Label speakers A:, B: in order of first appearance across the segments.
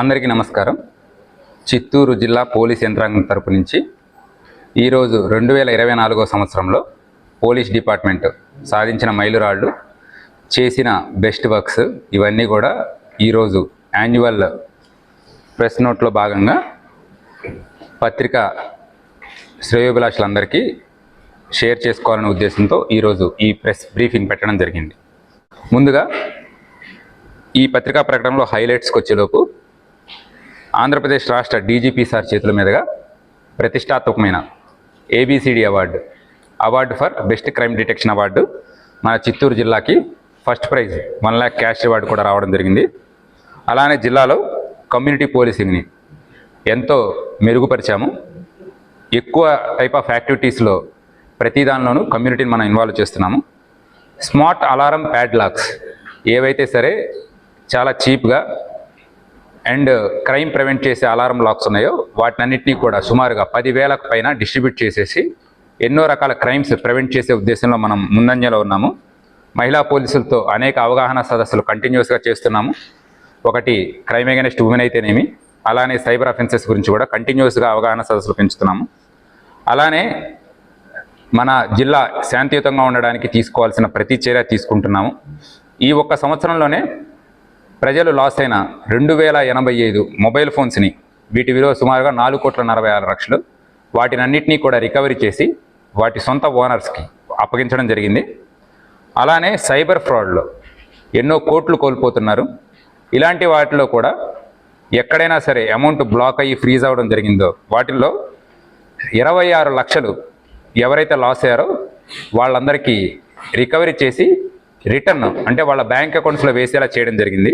A: అందరికీ నమస్కారం. చిత్తూరు జిల్లా పోలీస్ యంత్రాంగం తరపు నుంచి ఈరోజు రెండు వేల ఇరవై నాలుగో సంవత్సరంలో పోలీస్ డిపార్ట్మెంట్ సాధించిన మైలురాళ్ళు చేసిన బెస్ట్ వర్క్స్ ఇవన్నీ కూడా ఈరోజు యాన్యువల్ ప్రెస్ నోట్లో భాగంగా పత్రిక శ్రేయోభిలాషులందరికీ షేర్ చేసుకోవాలనే ఉద్దేశంతో ఈరోజు ఈ ప్రెస్ బ్రీఫింగ్ పెట్టడం జరిగింది. ముందుగా ఈ పత్రికా ప్రకటనలో హైలైట్స్కి వచ్చేలోపు ఆంధ్రప్రదేశ్ రాష్ట్ర డీజీపీ సార్ చేతుల మీదుగా ప్రతిష్టాత్మకమైన ABCD award award for best crime detection award మన చిత్తూరు జిల్లాకి first prize one lakh cash award కూడా రావడం జరిగింది. అలానే జిల్లాలో కమ్యూనిటీ పోలీసింగ్ని ఎంతో మెరుగుపరిచాము. ఎక్కువ టైప్ ఆఫ్ యాక్టివిటీస్లో ప్రతి దానిలోనూ కమ్యూనిటీని మనం ఇన్వాల్వ్ చేస్తున్నాము. స్మార్ట్ అలారం ప్యాడ్ లాక్స్ ఏవైతే సరే చాలా చీప్గా అండ్ క్రైమ్ ప్రివెంట్ చేసే అలారం లాక్స్ ఉన్నాయో వాటినన్నింటినీ కూడా సుమారుగా పదివేలకు పైన డిస్ట్రిబ్యూట్ చేసేసి ఎన్నో రకాల క్రైమ్స్ ప్రివెంట్ చేసే ఉద్దేశంలో మనం ముందంజలో ఉన్నాము. మహిళా పోలీసులతో అనేక అవగాహన సదస్సులు కంటిన్యూస్గా చేస్తున్నాము. ఒకటి క్రైమ్ అగెనిస్ట్ ఉమెన్ అయితేనేమి అలానే సైబర్ అఫెన్సెస్ గురించి కూడా కంటిన్యూస్గా అవగాహన సదస్సులు పెంచుతున్నాము. అలానే మన జిల్లా శాంతియుతంగా ఉండడానికి తీసుకోవాల్సిన ప్రతి చర్య తీసుకుంటున్నాము. ఈ ఒక్క సంవత్సరంలోనే ప్రజలు లాస్ అయిన రెండు వేల ఎనభై ఐదు మొబైల్ ఫోన్స్ని వీటి విలువ సుమారుగా నాలుగు కోట్ల నలభై ఆరు లక్షలు. వాటినన్నింటినీ కూడా రికవరీ చేసి వాటి సొంత ఓనర్స్కి అప్పగించడం జరిగింది. అలానే సైబర్ ఫ్రాడ్లో ఎన్నో కోట్లు కోల్పోతున్నారు. ఇలాంటి వాటిలో కూడా ఎక్కడైనా సరే అమౌంట్ బ్లాక్ అయ్యి ఫ్రీజ్ అవ్వడం జరిగిందో వాటిల్లో ఇరవై ఆరు లక్షలు ఎవరైతే లాస్ అయ్యారో వాళ్ళందరికీ రికవరీ చేసి రిటర్న్ అంటే వాళ్ళ బ్యాంక్ అకౌంట్స్లో వేసేలా చేయడం జరిగింది.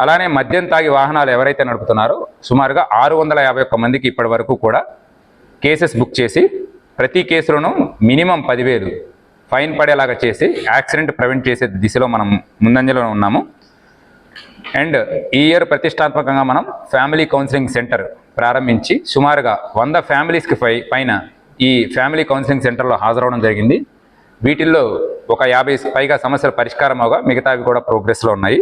A: అలానే మద్యం తాగి వాహనాలు ఎవరైతే నడుపుతున్నారో సుమారుగా ఆరు వందల యాభై ఒక్క మందికి ఇప్పటి వరకు కూడా కేసెస్ బుక్ చేసి ప్రతి కేసులోనూ మినిమం పదివేలు ఫైన్ పడేలాగా చేసి యాక్సిడెంట్ ప్రివెంట్ చేసే దిశలో మనం ముందంజలో ఉన్నాము. అండ్ ఈ ఇయర్ ప్రతిష్టాత్మకంగా మనం ఫ్యామిలీ కౌన్సిలింగ్ సెంటర్ ప్రారంభించి సుమారుగా వంద ఫ్యామిలీస్కి పై పైన ఈ ఫ్యామిలీ కౌన్సిలింగ్ సెంటర్లో హాజరవడం జరిగింది. వీటిల్లో ఒక యాభై పైగా సమస్యలు పరిష్కారం అవగా మిగతావి కూడా ప్రోగ్రెస్లో ఉన్నాయి.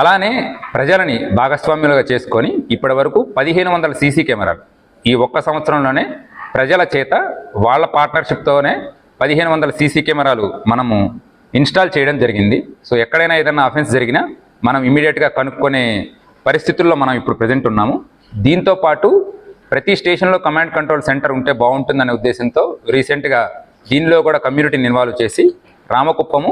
A: అలానే ప్రజలని భాగస్వామ్యులుగా చేసుకొని ఇప్పటి వరకు పదిహేను వందల సీసీ కెమెరాలు. ఈ ఒక్క సంవత్సరంలోనే ప్రజల చేత వాళ్ళ పార్ట్నర్షిప్తోనే పదిహేను వందల సీసీ కెమెరాలు మనము ఇన్స్టాల్ చేయడం జరిగింది. సో ఎక్కడైనా ఏదైనా అఫెన్స్ జరిగినా మనం ఇమీడియట్గా కనుక్కునే పరిస్థితుల్లో మనం ఇప్పుడు ప్రజెంట్ ఉన్నాము. దీంతో పాటు ప్రతి స్టేషన్లో కమాండ్ కంట్రోల్ సెంటర్ ఉంటే బాగుంటుందనే ఉద్దేశంతో రీసెంట్గా దీనిలో కూడా కమ్యూనిటీని ఇన్వాల్వ్ చేసి రామకుప్పము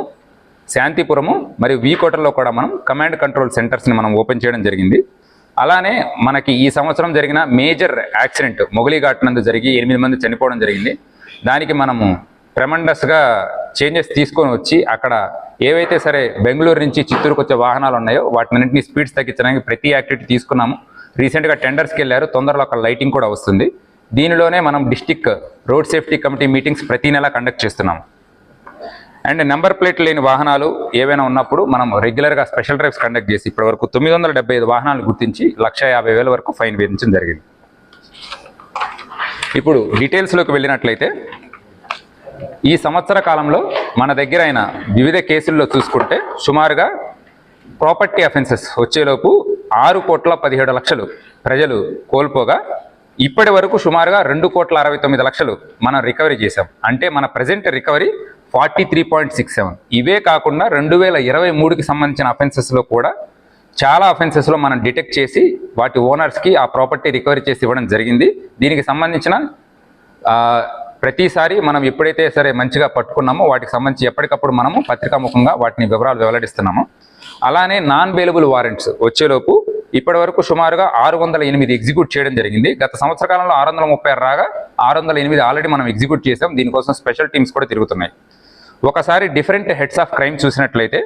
A: శాంతిపురము మరియు వీకోటలో కూడా మనం కమాండ్ కంట్రోల్ సెంటర్స్ని మనం ఓపెన్ చేయడం జరిగింది. అలానే మనకి ఈ సంవత్సరం జరిగిన మేజర్ యాక్సిడెంట్ మొగలిఘాట్ నందు జరిగి ఎనిమిది మంది చనిపోవడం జరిగింది. దానికి మనము ట్రెమండస్గా చేంజెస్ తీసుకొని వచ్చి అక్కడ ఏవైతే సరే బెంగళూరు నుంచి చిత్తూరుకు వచ్చే వాహనాలు ఉన్నాయో వాటినన్నింటినీ స్పీడ్స్ తగ్గించడానికి ప్రతి యాక్టివిటీ తీసుకున్నాము. రీసెంట్గా టెండర్స్కి వెళ్ళారు. తొందరలో అక్కడ లైటింగ్ కూడా వస్తుంది. దీనిలోనే మనం district road safety committee meetings ప్రతి నెల కండక్ట్ చేస్తున్నాము. అండ్ నెంబర్ ప్లేట్ లేని వాహనాలు ఏవైనా ఉన్నప్పుడు మనం రెగ్యులర్గా స్పెషల్ డ్రైవ్స్ కండక్ట్ చేసి ఇప్పటివరకు తొమ్మిది వందల డెబ్బై ఐదు వాహనాలు గుర్తించి లక్ష యాభై వేల వరకు ఫైన్ విధించడం జరిగింది. ఇప్పుడు డీటెయిల్స్లోకి వెళ్ళినట్లయితే ఈ సంవత్సర కాలంలో మన దగ్గర అయిన వివిధ కేసుల్లో చూసుకుంటే సుమారుగా ప్రాపర్టీ అఫెన్సెస్ వచ్చేలోపు ఆరు కోట్ల పదిహేడు లక్షలు ప్రజలు కోల్పోగా ఇప్పటి వరకు సుమారుగా రెండు కోట్ల అరవై తొమ్మిది లక్షలు మనం రికవరీ చేసాం అంటే మన present recovery forty three point six seven ఇవే కాకుండా రెండు వేల ఇరవై మూడుకి సంబంధించిన అఫెన్సెస్లో కూడా చాలా అఫెన్సెస్లో మనం డిటెక్ట్ చేసి వాటి ఓనర్స్కి ఆ ప్రాపర్టీ రికవరీ చేసి ఇవ్వడం జరిగింది. దీనికి సంబంధించిన ప్రతిసారి మనం ఎప్పుడైతే సరే మంచిగా పట్టుకున్నామో వాటికి సంబంధించి ఎప్పటికప్పుడు మనము పత్రికాముఖంగా వాటిని వివరాలు వెల్లడిస్తున్నాము. అలానే నాన్ వేలబుల్ వారెంట్స్ వచ్చేలోపు ఇప్పటి వరకు సుమారుగా ఆరు వందల ఎనిమిది ఎగ్జిక్యూట్ చేయడం జరిగింది. గత సంవత్సర కాలంలో ఆరు వందల ముప్పై ఆరు రాగా ఆరు వందల ఎనిమిది ఆల్రెడీ మనం ఎగ్జిక్యూట్ చేసాం దీనికోసం స్పెషల్ టీమ్స్ కూడా తిరుగుతున్నాయి. ఒకసారి డిఫరెంట్ హెడ్స్ ఆఫ్ క్రైమ్ చూసినట్లయితే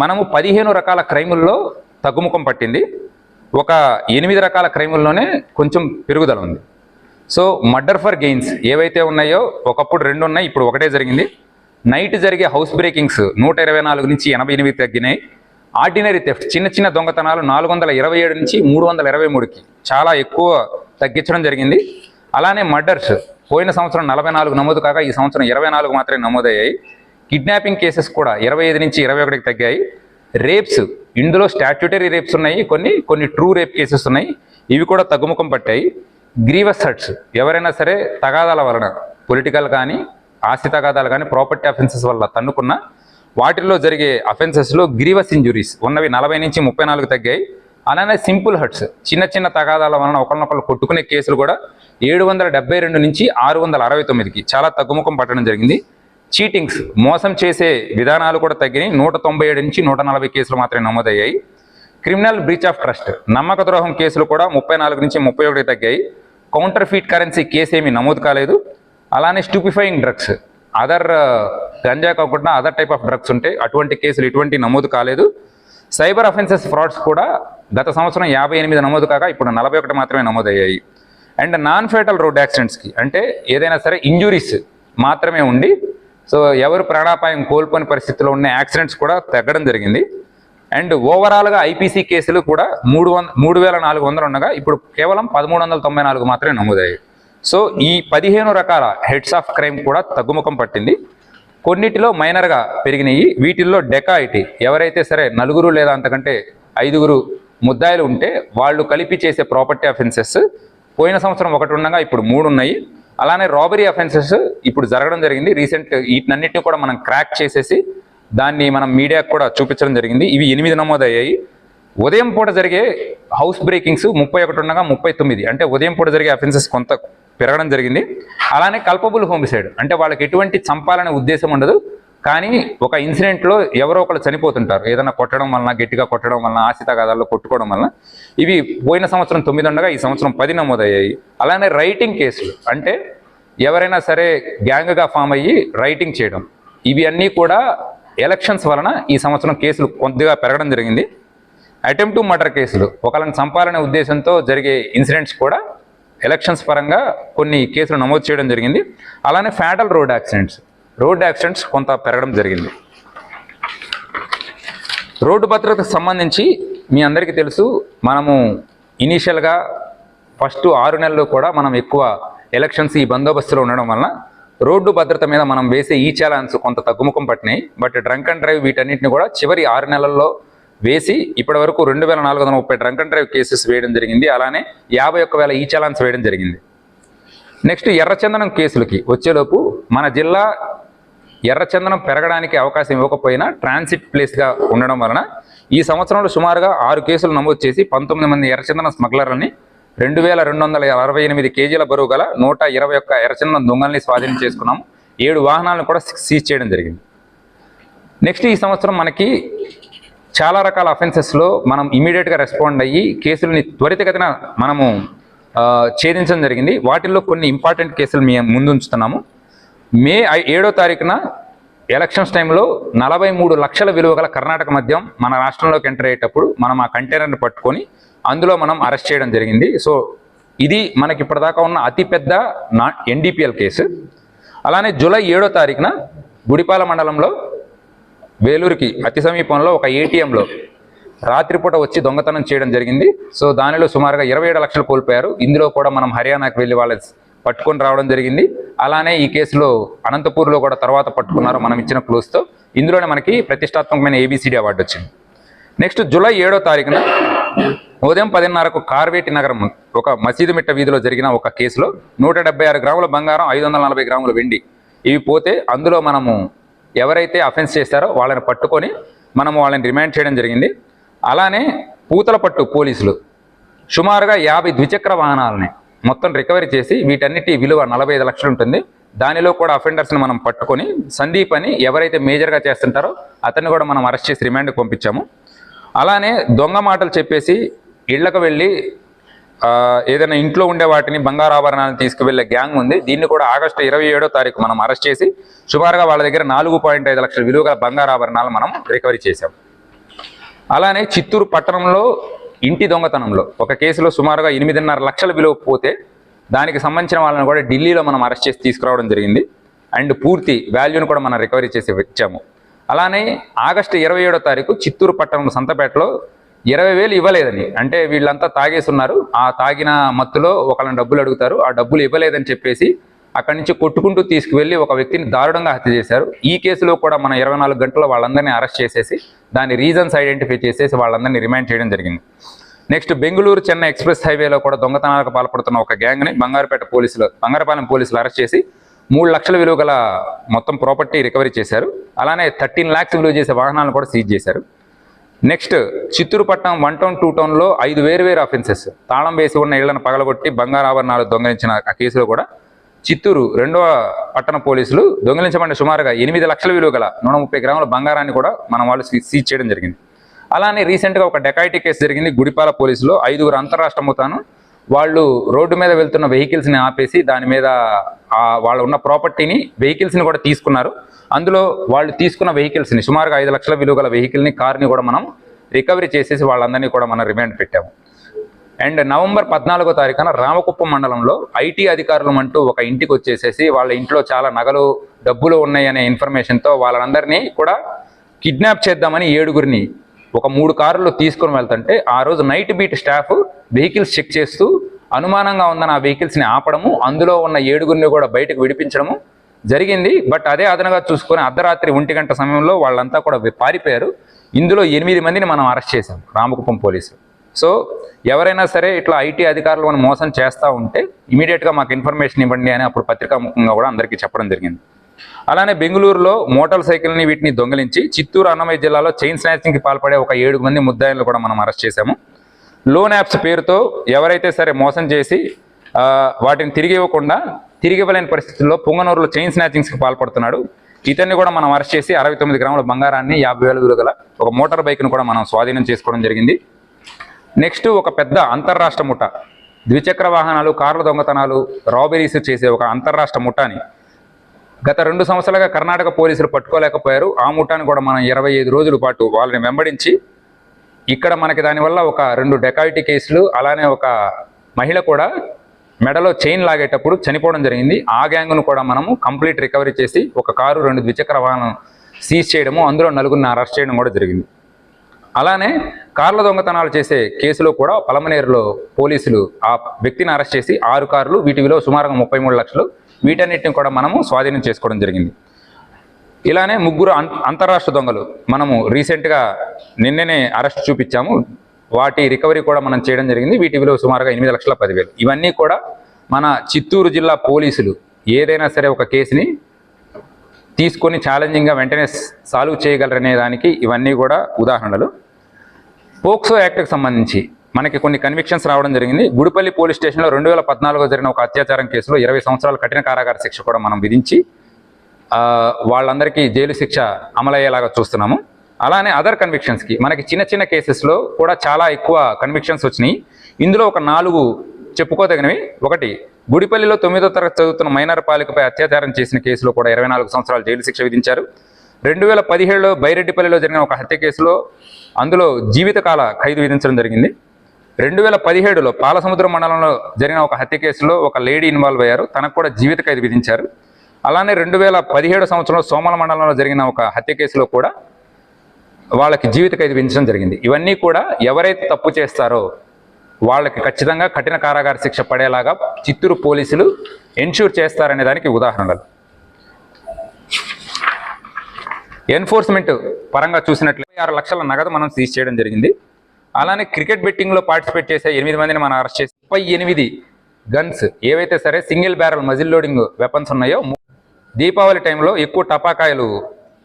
A: మనము పదిహేను రకాల క్రైముల్లో తగ్గుముఖం పట్టింది. ఒక ఎనిమిది రకాల క్రైముల్లోనే కొంచెం పెరుగుదల ఉంది. సో మర్డర్ ఫర్ గెయిన్స్ ఏవైతే ఉన్నాయో ఒకప్పుడు రెండు ఉన్నాయి ఇప్పుడు ఒకటే జరిగింది. నైట్ జరిగే హౌస్ బ్రేకింగ్స్ నూట ఇరవై నాలుగు నుంచి ఎనభై ఎనిమిది తగ్గినాయి. ఆర్డినరీ థెఫ్ట్ చిన్న చిన్న దొంగతనాలు నాలుగు వందల ఇరవై ఏడు నుంచి మూడు వందల ఇరవై మూడుకి చాలా ఎక్కువ తగ్గించడం జరిగింది. అలానే మర్డర్స్ పోయిన సంవత్సరం నలభై నాలుగు నమోదు కాగా ఈ సంవత్సరం ఇరవై నాలుగు మాత్రమే నమోదయ్యాయి. కిడ్నాపింగ్ కేసెస్ కూడా ఇరవై ఐదు నుంచి ఇరవై ఒకటికి తగ్గాయి. రేప్స్ ఇందులో స్టాట్యూటరీ రేప్స్ ఉన్నాయి కొన్ని కొన్ని ట్రూ రేప్ కేసెస్ ఉన్నాయి. ఇవి కూడా తగ్గుముఖం పట్టాయి. గ్రీవస్ హర్ట్స్ ఎవరైనా సరే తగాదాల వలన పొలిటికల్ కానీ ఆస్తి తగాదాలు కానీ ప్రాపర్టీ అఫెన్సెస్ వల్ల తన్నుకున్న వాటిల్లో జరిగే అఫెన్సెస్లో గ్రీవస్ ఇంజురీస్ ఉన్నవి నలభై నుంచి ముప్పై నాలుగు తగ్గాయి. అలానే సింపుల్ హర్ట్స్ చిన్న చిన్న తగాదాల వలన ఒకరినొకరు కొట్టుకునే కేసులు కూడా ఏడు వందల డెబ్బై రెండు నుంచి ఆరు వందల అరవై తొమ్మిదికి చాలా తగ్గుముఖం పట్టడం జరిగింది. చీటింగ్స్ మోసం చేసే విధానాలు కూడా తగ్గినాయి. నూట తొంభై ఏడు నుంచి నూట నలభై కేసులు మాత్రమే నమోదయ్యాయి. క్రిమినల్ బ్రీచ్ ఆఫ్ ట్రస్ట్ నమ్మక ద్రోహం కేసులు కూడా ముప్పై నాలుగు నుంచి ముప్పై ఒకటి తగ్గాయి. కౌంటర్ ఫీట్ కరెన్సీ కేసు ఏమీ నమోదు కాలేదు. అలానే స్టూపిఫైయింగ్ డ్రగ్స్ అదర్ గంజా కాకుండా అదర్ టైప్ ఆఫ్ డ్రగ్స్ ఉంటాయి అటువంటి కేసులు ఎటువంటి నమోదు కాలేదు. సైబర్ అఫెన్సెస్ ఫ్రాడ్స్ కూడా గత సంవత్సరం యాభై ఎనిమిది నమోదు కాగా ఇప్పుడు నలభై ఒకటి మాత్రమే నమోదయ్యాయి. అండ్ నాన్ ఫేటల్ రోడ్ యాక్సిడెంట్స్కి అంటే ఏదైనా సరే ఇంజురీస్ మాత్రమే ఉండి సో ఎవరు ప్రాణాపాయం కోల్పోని పరిస్థితిలో ఉన్న యాక్సిడెంట్స్ కూడా తగ్గడం జరిగింది. అండ్ ఓవరాల్గా ఐపీసీ కేసులు కూడా మూడు వంద మూడు వేల నాలుగు వందలు ఉండగా ఇప్పుడు కేవలం పదమూడు వందల తొంభై నాలుగు మాత్రమే నమోదయ్యాయి. సో ఈ పదిహేను రకాల హెడ్స్ ఆఫ్ క్రైమ్ కూడా తగ్గుముఖం పట్టింది. కొన్నిటిలో మైనర్గా పెరిగినాయి. వీటిల్లో డెకాయిటీ ఎవరైతే సరే నలుగురు లేదా అంతకంటే ఐదుగురు ముద్దాయిలు ఉంటే వాళ్ళు కలిపి చేసే ప్రాపర్టీ అఫెన్సెస్ పోయిన సంవత్సరం ఒకటి ఉండగా ఇప్పుడు మూడు ఉన్నాయి. అలానే రాబరీ అఫెన్సెస్ ఇప్పుడు జరగడం జరిగింది. రీసెంట్ వీటినన్నిటిని కూడా మనం క్రాక్ చేసేసి దాన్ని మనం మీడియాకు కూడా చూపించడం జరిగింది. ఇవి ఎనిమిది నమోదయ్యాయి. ఉదయం పూట జరిగే హౌస్ బ్రేకింగ్స్ ముప్పై ఒకటి ఉండగా ముప్పై తొమ్మిది. అంటే ఉదయం పూట జరిగే అఫెన్సెస్ కొంత పెరగడం జరిగింది. అలానే కల్పబుల్ హోమిసైడ్ అంటే వాళ్ళకి ఎటువంటి చంపాలనే ఉద్దేశం ఉండదు. కానీ ఒక ఇన్సిడెంట్లో ఎవరో ఒకరు చనిపోతుంటారు. ఏదైనా కొట్టడం వలన గట్టిగా కొట్టడం వలన ఆశితగాదాల్లో కొట్టుకోవడం వలన ఇవి పోయిన సంవత్సరం తొమ్మిది ఉండగా ఈ సంవత్సరం పది నమోదయ్యాయి. అలానే రైటింగ్ కేసులు అంటే ఎవరైనా సరే గ్యాంగ్గా ఫామ్ అయ్యి రైటింగ్ చేయడం. ఇవి అన్నీ కూడా ఎలక్షన్స్ వలన ఈ సంవత్సరం కేసులు కొద్దిగా పెరగడం జరిగింది. అటెంప్ట్ టు మర్డర్ కేసులు. ఒకళ్ళని చంపాలనే ఉద్దేశంతో జరిగే ఇన్సిడెంట్స్ కూడా ఎలక్షన్స్ పరంగా కొన్ని కేసులు నమోదు చేయడం జరిగింది. అలానే fatal road accidents road accidents కొంత పెరగడం జరిగింది. రోడ్డు భద్రతకు సంబంధించి మీ అందరికీ తెలుసు మనము ఇనీషియల్గా ఫస్ట్ ఆరు నెలలు కూడా మనం ఎక్కువ ఎలక్షన్స్ ఈ బందోబస్తులో ఉండడం వలన రోడ్డు భద్రత మీద మనం వేసే ఈ ఛాలెంజ్ కొంత తగ్గుముఖం పట్టినాయి. బట్ డ్రంక్ అండ్ డ్రైవ్ వీటన్నిటిని కూడా చివరి ఆరు నెలల్లో వేసి ఇప్పటి వరకు రెండు వేల నాలుగు వందల ముప్పై డ్రంక్ అండ్ డ్రైవ్ కేసెస్ వేయడం జరిగింది. అలానే యాభై ఒక్క వేల ఈ ఛాలెంజ్ వేయడం జరిగింది. నెక్స్ట్ ఎర్రచందనం కేసులకి వచ్చేలోపు మన జిల్లా ఎర్రచందనం పెరగడానికి అవకాశం ఇవ్వకపోయినా ట్రాన్సిట్ ప్లేస్గా ఉండడం వలన ఈ సంవత్సరంలో సుమారుగా ఆరు కేసులు నమోదు చేసి పంతొమ్మిది మంది ఎర్రచందనం స్మగ్లర్లని రెండు వేల రెండు వందల అరవై ఎనిమిది కేజీల బరువు గల నూట ఇరవై ఒక్క ఎర్రచందనం దొంగల్ని స్వాధీనం చేసుకున్నాము ఏడు వాహనాలను కూడా సీజ్ చేయడం జరిగింది. నెక్స్ట్ ఈ సంవత్సరం మనకి చాలా రకాల అఫెన్సెస్లో మనం ఇమీడియట్గా రెస్పాండ్ అయ్యి కేసులని త్వరితగతిన మనము ఛేదించడం జరిగింది. వాటిల్లో కొన్ని ఇంపార్టెంట్ కేసులు మేము ముందు ఉంచుతున్నాము. మే ఐ- ఏడో తారీఖున ఎలక్షన్స్ టైంలో నలభై మూడు లక్షల విలువ గల కర్ణాటక మద్యం మన రాష్ట్రంలోకి ఎంటర్ అయ్యేటప్పుడు మనం ఆ కంటైనర్ని పట్టుకొని అందులో మనం అరెస్ట్ చేయడం జరిగింది. సో ఇది మనకి ఇప్పటిదాకా ఉన్న అతిపెద్ద నా ఎన్డీపీఎల్ కేసు. అలానే జూలై ఏడో తారీఖున గుడిపాల మండలంలో వేలూరుకి అతి సమీపంలో ఒక ఏటీఎంలో రాత్రిపూట వచ్చి దొంగతనం చేయడం జరిగింది. సో దానిలో సుమారుగా ఇరవై ఏడు లక్షలు కోల్పోయారు. ఇందులో కూడా మనం హర్యానాకు వెళ్ళి వాళ్ళ పట్టుకొని రావడం జరిగింది. అలానే ఈ కేసులో అనంతపూర్లో కూడా తర్వాత పట్టుకున్నారు మనం ఇచ్చిన క్లూస్తో ఇందులోనే మనకి ప్రతిష్టాత్మకమైన ఏబిసిడి అవార్డు వచ్చింది. నెక్స్ట్ జూలై ఏడో తారీఖున ఉదయం పదిన్నరకు కార్వేటి నగరం ఒక మసీదు మిట్ట వీధిలో జరిగిన ఒక కేసులో నూట ఆరు గ్రాముల బంగారం ఐదు వందల నలభై గ్రాముల వెండి ఇవి పోతే అందులో మనము ఎవరైతే అఫెన్స్ చేశారో వాళ్ళని పట్టుకొని మనము వాళ్ళని రిమాండ్ చేయడం జరిగింది. అలానే పూతలపట్టు పోలీసులు సుమారుగా యాభై ద్విచక్ర వాహనాలని మొత్తం రికవరీ చేసి వీటన్నిటి విలువ నలభై ఐదు లక్షలు ఉంటుంది. దానిలో కూడా అఫెండర్స్ని మనం పట్టుకొని సందీప్ అని ఎవరైతే మేజర్గా చేస్తుంటారో అతన్ని కూడా మనం అరెస్ట్ చేసి రిమాండ్కి పంపించాము. అలానే దొంగ మాటలు చెప్పేసి ఇళ్ళకు వెళ్ళి ఏదైనా ఇంట్లో ఉండే వాటిని బంగారు ఆభరణాలను తీసుకువెళ్ళే గ్యాంగ్ ఉంది. దీన్ని కూడా ఆగస్టు ఇరవై ఏడో తారీఖు మనం అరెస్ట్ చేసి సుమారుగా వాళ్ళ దగ్గర నాలుగు పాయింట్ ఐదు లక్షల విలువ గల బంగారు ఆభరణాలు మనం రికవరీ చేశాం. అలానే చిత్తూరు పట్టణంలో ఇంటి దొంగతనంలో ఒక కేసులో సుమారుగా ఎనిమిదిన్నర లక్షల విలువ పోతే దానికి సంబంధించిన వాళ్ళని కూడా ఢిల్లీలో మనం అరెస్ట్ చేసి తీసుకురావడం జరిగింది. అండ్ పూర్తి వాల్యూని కూడా మనం రికవరీ చేసి ఇచ్చాము అలానే ఆగస్టు ఇరవై ఏడో తారీఖు చిత్తూరు పట్టణం సంతపేటలో ఇరవై వేలు ఇవ్వలేదని అంటే వీళ్ళంతా తాగేసి ఉన్నారు. ఆ తాగిన మత్తులో ఒకళ్ళని డబ్బులు అడుగుతారు. ఆ డబ్బులు ఇవ్వలేదని చెప్పేసి అక్కడి నుంచి కొట్టుకుంటూ తీసుకువెళ్ళి ఒక వ్యక్తిని దారుణంగా హత్య చేశారు. ఈ కేసులో కూడా మన ఇరవై నాలుగు గంటల్లో వాళ్ళందరినీ అరెస్ట్ చేసేసి దాని రీజన్స్ ఐడెంటిఫై చేసేసి వాళ్ళందరినీ రిమాండ్ చేయడం జరిగింది. నెక్స్ట్ బెంగళూరు చెన్నై ఎక్స్ప్రెస్ హైవేలో కూడా దొంగతనాలకు పాల్పడుతున్న ఒక గ్యాంగ్ని బంగారుపేట పోలీసులు బంగారపాలెం పోలీసులు అరెస్ట్ చేసి మూడు లక్షల విలువ గల మొత్తం ప్రాపర్టీ రికవరీ చేశారు. అలానే థర్టీన్ ల్యాక్స్ విలువ చేసే వాహనాలను కూడా సీజ్ చేశారు. నెక్స్ట్ చిత్తూరుపట్నం వన్ టౌన్ టూ టౌన్లో ఐదు వేరు వేరు అఫెన్సెస్ తాళం వేసి ఉన్న ఇళ్ళను పగలగొట్టి బంగారు ఆభరణాలు దొంగలించిన ఆ కేసులో కూడా చిత్తూరు రెండవ పట్టణ పోలీసులు దొంగిలించబడిన సుమారుగా ఎనిమిది లక్షల విలువ గల నూట ముప్పై గ్రాముల బంగారాన్ని కూడా మనం వాళ్ళు సీజ్ చేయడం జరిగింది. అలానే రీసెంట్గా ఒక డెకాయిటీ కేసు జరిగింది గుడిపాల పోలీసులో. ఐదుగురు అంతరాష్ట్ర మొత్తాను వాళ్ళు రోడ్డు మీద వెళ్తున్న వెహికల్స్ని ఆపేసి దాని మీద వాళ్ళు ఉన్న ప్రాపర్టీని వెహికల్స్ని కూడా తీసుకున్నారు. అందులో వాళ్ళు తీసుకున్న వెహికల్స్ని సుమారుగా ఐదు లక్షల విలువ గల వెహికల్ని కార్ని కూడా మనం రికవరీ చేసేసి వాళ్ళందరినీ కూడా మనం రిమాండ్ పెట్టాము. అండ్ నవంబర్ పద్నాలుగో తారీఖున రామకుప్పం మండలంలో ఐటీ అధికారులు అంటూ ఒక ఇంటికి వచ్చేసేసి వాళ్ళ ఇంట్లో చాలా నగలు డబ్బులు ఉన్నాయనే ఇన్ఫర్మేషన్తో వాళ్ళందరినీ కూడా కిడ్నాప్ చేద్దామని ఏడుగురిని ఒక మూడు కార్లు తీసుకొని వెళ్తుంటే ఆ రోజు night beat staff vehicles check చేస్తూ అనుమానంగా ఉందన్న ఆ వెహికల్స్ని ఆపడము అందులో ఉన్న ఏడుగురిని కూడా బయటకు విడిపించడము జరిగింది. బట్ అదే అదనగా చూసుకొని అర్ధరాత్రి ఒంటి గంట సమయంలో వాళ్ళంతా కూడా పారిపోయారు. ఇందులో ఎనిమిది మందిని మనం అరెస్ట్ చేశాం రామకుప్పం పోలీసులు. సో ఎవరైనా సరే ఇట్లా ఐటీ అధికారులు మనం మోసం చేస్తూ ఉంటే ఇమీడియట్గా మాకు ఇన్ఫర్మేషన్ ఇవ్వండి అని అప్పుడు పత్రికాముఖంగా కూడా అందరికీ చెప్పడం జరిగింది. అలానే బెంగళూరులో మోటార్ సైకిల్ని వీటిని దొంగిలించి చిత్తూరు అన్నమయ్య జిల్లాలో చైన్ స్నాచింగ్కి పాల్పడే ఒక ఏడు మంది ముద్దాయిలను కూడా మనం అరెస్ట్ చేశాము. లోన్ యాప్స్ పేరుతో ఎవరైతే సరే మోసం చేసి వాటిని తిరిగి ఇవ్వకుండా తిరిగి ఇవ్వలేని పరిస్థితుల్లో పొంగనూరులో చైన్ స్నాచింగ్స్కి పాల్పడుతున్నాడు. ఇతన్ని కూడా మనం అరెస్ట్ చేసి అరవై తొమ్మిది గ్రాముల బంగారాన్ని యాభై వేల విలువ గల ఒక మోటార్ బైక్ను కూడా మనం స్వాధీనం చేసుకోవడం జరిగింది. నెక్స్ట్ ఒక పెద్ద అంతర్రాష్ట్ర ముఠ. ద్విచక్ర వాహనాలు కార్ల దొంగతనాలు రాబరీస్ చేసే ఒక అంతర్రాష్ట్ర ముఠాని. గత రెండు సంవత్సరాలుగా కర్ణాటక పోలీసులు పట్టుకోలేకపోయారు. ఆ ముఠాని కూడా మనం ఇరవై ఐదు రోజుల పాటు వాళ్ళని వెంబడించి ఇక్కడ మనకి దానివల్ల ఒక రెండు డెకాయిటీ కేసులు అలానే ఒక మహిళ కూడా మెడలో చైన్ లాగేటప్పుడు చనిపోవడం జరిగింది. ఆ గ్యాంగ్ను కూడా మనము కంప్లీట్ రికవరీ చేసి ఒక కారు రెండు ద్విచక్ర వాహనం సీజ్ చేయడము అందులో నలుగురిని అరెస్ట్ చేయడం కూడా జరిగింది. అలానే కార్ల దొంగతనాలు చేసే కేసులో కూడా పలమనేరులో పోలీసులు ఆ వ్యక్తిని అరెస్ట్ చేసి ఆరు కార్లు వీటి విలువ సుమారుగా ముప్పై మూడు లక్షలు వీటన్నిటిని కూడా మనము స్వాధీనం చేసుకోవడం జరిగింది. ఇలానే ముగ్గురు అం అంతరాష్ట్ర దొంగలు మనము రీసెంట్గా నిన్ననే అరెస్ట్ చూపించాము. వాటి రికవరీ కూడా మనం చేయడం జరిగింది. వీటి విలువ సుమారుగా ఎనిమిది లక్షల పదివేలు. ఇవన్నీ కూడా మన చిత్తూరు జిల్లా పోలీసులు ఏదైనా సరే ఒక కేసుని తీసుకొని ఛాలెంజింగ్గా వెంటనే సాల్వ్ చేయగలరనే దానికి ఇవన్నీ కూడా ఉదాహరణలు. పోక్సో యాక్ట్కి సంబంధించి మనకి కొన్ని కన్విక్షన్స్ రావడం జరిగింది. గుడిపల్లి పోలీస్ స్టేషన్లో రెండు వేల పద్నాలుగులో జరిగిన ఒక అత్యాచారం కేసులో ఇరవై సంవత్సరాల కఠిన కారాగార శిక్ష కూడా మనం విధించి వాళ్ళందరికీ జైలు శిక్ష అమలయ్యేలాగా చూస్తున్నాము. అలానే అదర్ కన్విక్షన్స్కి మనకి చిన్న చిన్న కేసెస్లో కూడా చాలా ఎక్కువ కన్విక్షన్స్ వచ్చినాయి. ఇందులో ఒక నాలుగు చెప్పుకోదగినవి. ఒకటి గుడిపల్లిలో తొమ్మిదో తరగతి చదువుతున్న మైనర్ పాలికపై అత్యాచారం చేసిన కేసులో కూడా ఇరవై నాలుగు సంవత్సరాలు జైలు శిక్ష విధించారు. రెండు వేల పదిహేడులో బైరెడ్డిపల్లిలో జరిగిన ఒక హత్య కేసులో అందులో జీవితకాల ఖైదు విధించడం జరిగింది. రెండు వేల పదిహేడులో పాలసముద్రం మండలంలో జరిగిన ఒక హత్య కేసులో ఒక లేడీ ఇన్వాల్వ్ అయ్యారు. తనకు కూడా జీవిత ఖైదు విధించారు. అలానే రెండు వేల పదిహేడు సంవత్సరంలో సోమల మండలంలో జరిగిన ఒక హత్య కేసులో కూడా వాళ్ళకి జీవిత ఖైదు విధించడం జరిగింది. ఇవన్నీ కూడా ఎవరైతే తప్పు చేస్తారో వాళ్ళకి ఖచ్చితంగా కఠిన కారాగార శిక్ష పడేలాగా చిత్తూరు పోలీసులు ఎన్ష్యూర్ చేస్తారనే దానికి ఉదాహరణలు. ఎన్ఫోర్స్మెంట్ పరంగా చూసినట్లయితే ఆరు లక్షల నగదు మనం సీజ్ చేయడం జరిగింది. అలానే క్రికెట్ బెట్టింగ్లో పార్టిసిపేట్ చేసే ఎనిమిది మందిని మనం అరెస్ట్ చేసి ముప్పై ఎనిమిది గన్స్ ఏవైతే సరే single barrel muzzle loading weapons ఉన్నాయో దీపావళి టైంలో ఎక్కువ టపాకాయలు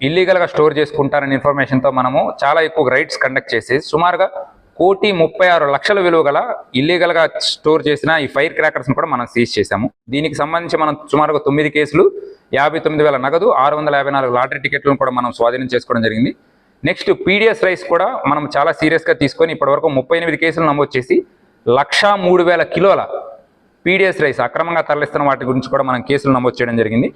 A: ఇల్లీగల్గా స్టోర్ చేసుకుంటారనే ఇన్ఫర్మేషన్తో మనము చాలా ఎక్కువ రైడ్స్ కండక్ట్ చేసి సుమారుగా కోటి ముప్పై ఆరు లక్షల విలువ గల ఇల్లీగల్గా స్టోర్ చేసిన ఈ ఫైర్ క్రాకర్స్ని కూడా మనం సీజ్ చేశాము. దీనికి సంబంధించి మనం సుమారుగా తొమ్మిది కేసులు యాభై తొమ్మిది వేల నగదు ఆరు వందల యాభై నాలుగు లాటరీ టికెట్లను కూడా మనం స్వాధీనం చేసుకోవడం జరిగింది. నెక్స్ట్ పీడిఎస్ రైస్ కూడా మనం చాలా సీరియస్గా తీసుకొని ఇప్పటివరకు ముప్పై ఎనిమిది కేసులు నమోదు చేసి లక్షా మూడు వేల కిలోల పీడిఎస్ రైస్ అక్రమంగా తరలిస్తున్న వాటి గురించి కూడా మనం కేసులు నమోదు చేయడం జరిగింది.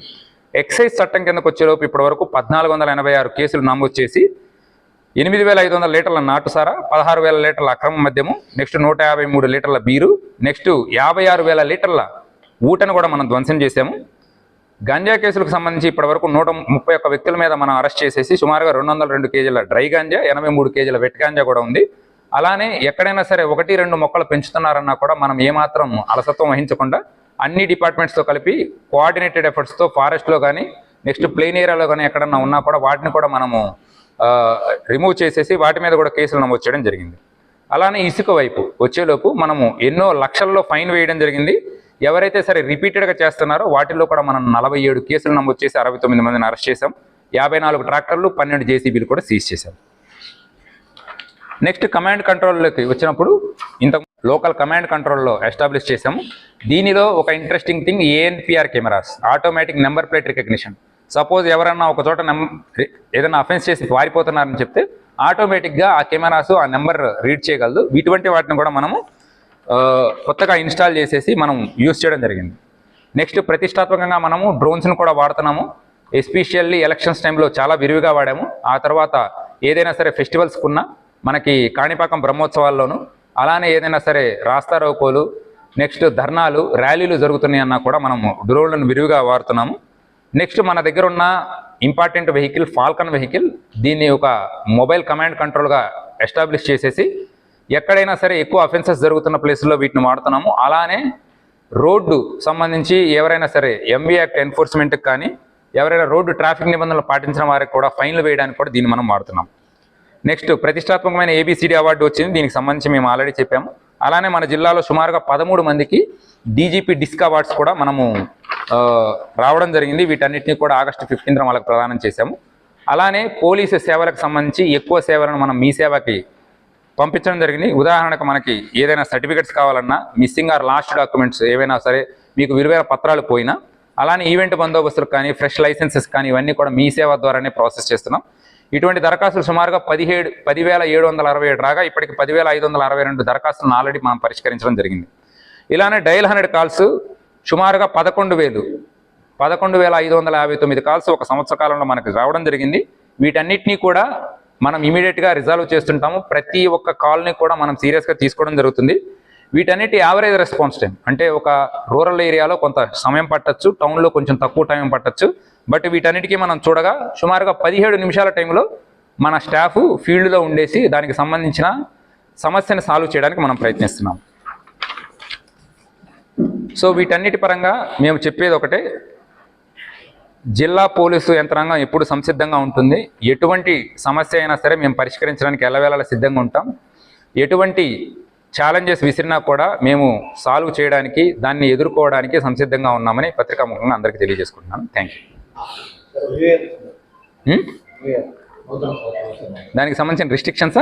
A: ఎక్సైజ్ చట్టం కిందకు వచ్చేలోపు ఇప్పటివరకు పద్నాలుగు వందల ఎనభై ఆరు కేసులు నమోదు చేసి ఎనిమిది వేల ఐదు వందల లీటర్ల నాటుసారా పదహారు వేల లీటర్ల అక్రమ మద్యము నెక్స్ట్ నూట యాభై మూడు లీటర్ల బీరు నెక్స్ట్ యాభై ఆరు వేల లీటర్ల ఊటను కూడా మనం ధ్వంసం చేశాము. గంజా కేసులకు సంబంధించి ఇప్పటివరకు నూట ముప్పై ఒక్క వ్యక్తుల మీద మనం అరెస్ట్ చేసేసి సుమారుగా రెండు వందల రెండు కేజీల డ్రై గాంజా ఎనభై మూడు కేజీల వెట్ గాంజా కూడా ఉంది. అలానే ఎక్కడైనా సరే ఒకటి రెండు మొక్కలు పెంచుతున్నారన్నా కూడా మనం ఏమాత్రం అలసత్వం వహించకుండా అన్ని డిపార్ట్మెంట్స్తో కలిపి కోఆర్డినేటెడ్ ఎఫర్ట్స్తో ఫారెస్ట్లో కానీ నెక్స్ట్ ప్లెయిన్ ఏరియాలో కానీ ఎక్కడన్నా ఉన్నా కూడా వాటిని కూడా మనము రిమూవ్ చేసేసి వాటి మీద కూడా కేసులు నమోదు చేయడం జరిగింది. అలానే ఇసుక వైపు వచ్చేలోపు మనము ఎన్నో లక్షల్లో ఫైన్ వేయడం జరిగింది. ఎవరైతే సరే రిపీటెడ్గా చేస్తున్నారో వాటిల్లో కూడా మనం నలభై ఏడు కేసులు నమోదు చేసి అరవై తొమ్మిది మందిని అరెస్ట్ చేశాం. యాభై నాలుగు ట్రాక్టర్లు పన్నెండు జేసీబీలు కూడా సీజ్ చేశాం. నెక్స్ట్ కమాండ్ కంట్రోల్లోకి వచ్చినప్పుడు ఇంత లోకల్ కమాండ్ కంట్రోల్లో ఎస్టాబ్లిష్ చేశాము. దీనిలో ఒక interesting thing ANPR cameras automatic number plate recognition suppose ఎవరన్నా ఒక చోట నెం ఏదైనా అఫెన్స్ చేసి పారిపోతున్నారని చెప్తే ఆటోమేటిక్గా ఆ కెమెరాస్ ఆ నెంబర్ రీడ్ చేయగలదు. ఇటువంటి వాటిని కూడా మనము కొత్తగా ఇన్స్టాల్ చేసేసి మనం యూస్ చేయడం జరిగింది. నెక్స్ట్ ప్రతిష్టాత్మకంగా మనము డ్రోన్స్ను కూడా వాడుతున్నాము. ఎస్పెషల్లీ ఎలక్షన్స్ టైంలో చాలా విరివిగా వాడాము. ఆ తర్వాత ఏదైనా సరే ఫెస్టివల్స్కి ఉన్న మనకి కాణిపాకం బ్రహ్మోత్సవాల్లోనూ అలానే ఏదైనా సరే రాస్తా రోకోలు నెక్స్ట్ ధర్నాలు ర్యాలీలు జరుగుతున్నాయన్నా కూడా మనము డ్రోన్లను విరివిగా వాడుతున్నాము. నెక్స్ట్ మన దగ్గర ఉన్న ఇంపార్టెంట్ వెహికల్ ఫాల్కన్ వెహికల్ దీన్ని ఒక మొబైల్ కమాండ్ కంట్రోల్గా ఎస్టాబ్లిష్ చేసేసి ఎక్కడైనా సరే ఎక్కువ అఫెన్సెస్ జరుగుతున్న ప్లేసుల్లో వీటిని వాడుతున్నాము. అలానే రోడ్డు సంబంధించి ఎవరైనా సరే ఎంవీ యాక్ట్ ఎన్ఫోర్స్మెంట్కి కానీ ఎవరైనా రోడ్డు ట్రాఫిక్ నిబంధనలు పాటించిన వారికి కూడా ఫైన్లు వేయడానికి కూడా దీన్ని మనం వాడుతున్నాం. నెక్స్ట్ ప్రతిష్టాత్మకమైన ఏబిసిడి అవార్డు వచ్చింది. దీనికి సంబంధించి మేము ఆల్రెడీ చెప్పాము. అలానే మన జిల్లాలో సుమారుగా పదమూడు మందికి డీజీపీ డిస్క్ అవార్డ్స్ కూడా మనము రావడం జరిగింది. వీటన్నిటిని కూడా ఆగస్టు ఫిఫ్టీన్త్ వాళ్ళకి ప్రదానం చేశాము. అలానే పోలీసు సేవలకు సంబంధించి ఎక్కువ సేవలను మనం మీ సేవకి పంపించడం జరిగింది. ఉదాహరణకు మనకి ఏదైనా సర్టిఫికెట్స్ కావాలన్నా మిస్సింగ్ ఆర్ లాస్ట్ డాక్యుమెంట్స్ ఏవైనా సరే మీకు విలువైన పత్రాలు పోయినా అలానే ఈవెంట్ బందోబస్తులకు కానీ ఫ్రెష్ లైసెన్సెస్ కానీ ఇవన్నీ కూడా మీ సేవ ద్వారానే ప్రాసెస్ చేస్తున్నాం. ఇటువంటి దరఖాస్తులు సుమారుగా పదిహేడు పదివేల ఏడు వందల అరవై ఏడు రాగా ఇప్పటికి పదివేల ఐదు వందల అరవై రెండు దరఖాస్తులను ఆల్రెడీ మనం పరిష్కరించడం జరిగింది. ఇలానే డైల్ హండ్రెడ్ కాల్స్ సుమారుగా పదకొండు వేలు. పదకొండు వేల ఐదు వందల యాభై తొమ్మిది కాల్స్ ఒక సంవత్సర కాలంలో మనకు రావడం జరిగింది. వీటన్నిటినీ కూడా మనం ఇమీడియట్గా రిజాల్వ్ చేస్తుంటాము. ప్రతి ఒక్క కాల్ని కూడా మనం సీరియస్గా తీసుకోవడం జరుగుతుంది. వీటన్నిటి యావరేజ్ రెస్పాన్స్ టైం అంటే ఒక రూరల్ ఏరియాలో కొంత సమయం పట్టచ్చు టౌన్లో కొంచెం తక్కువ టైం పట్టచ్చు. బట్ వీటన్నిటికీ మనం చూడగా సుమారుగా పదిహేడు నిమిషాల టైంలో మన స్టాఫ్ ఫీల్డ్లో ఉండేసి దానికి సంబంధించిన సమస్యను సాల్వ్ చేయడానికి మనం ప్రయత్నిస్తున్నాం. సో వీటన్నిటి పరంగా మేము చెప్పేది ఒకటే. జిల్లా పోలీసు యంత్రాంగం ఎప్పుడు సంసిద్ధంగా ఉంటుంది. ఎటువంటి సమస్య అయినా సరే మేము పరిష్కరించడానికి ఎల్లవేళలా సిద్ధంగా ఉంటాం. ఎటువంటి ఛాలెంజెస్ విసిరినా కూడా మేము సాల్వ్ చేయడానికి దాన్ని ఎదుర్కోవడానికి సంసిద్ధంగా ఉన్నామని పత్రికాముఖంగా అందరికీ తెలియజేసుకుంటున్నాను. థ్యాంక్ యూ దానికి సంబంధించిన రిస్ట్రిక్షన్స్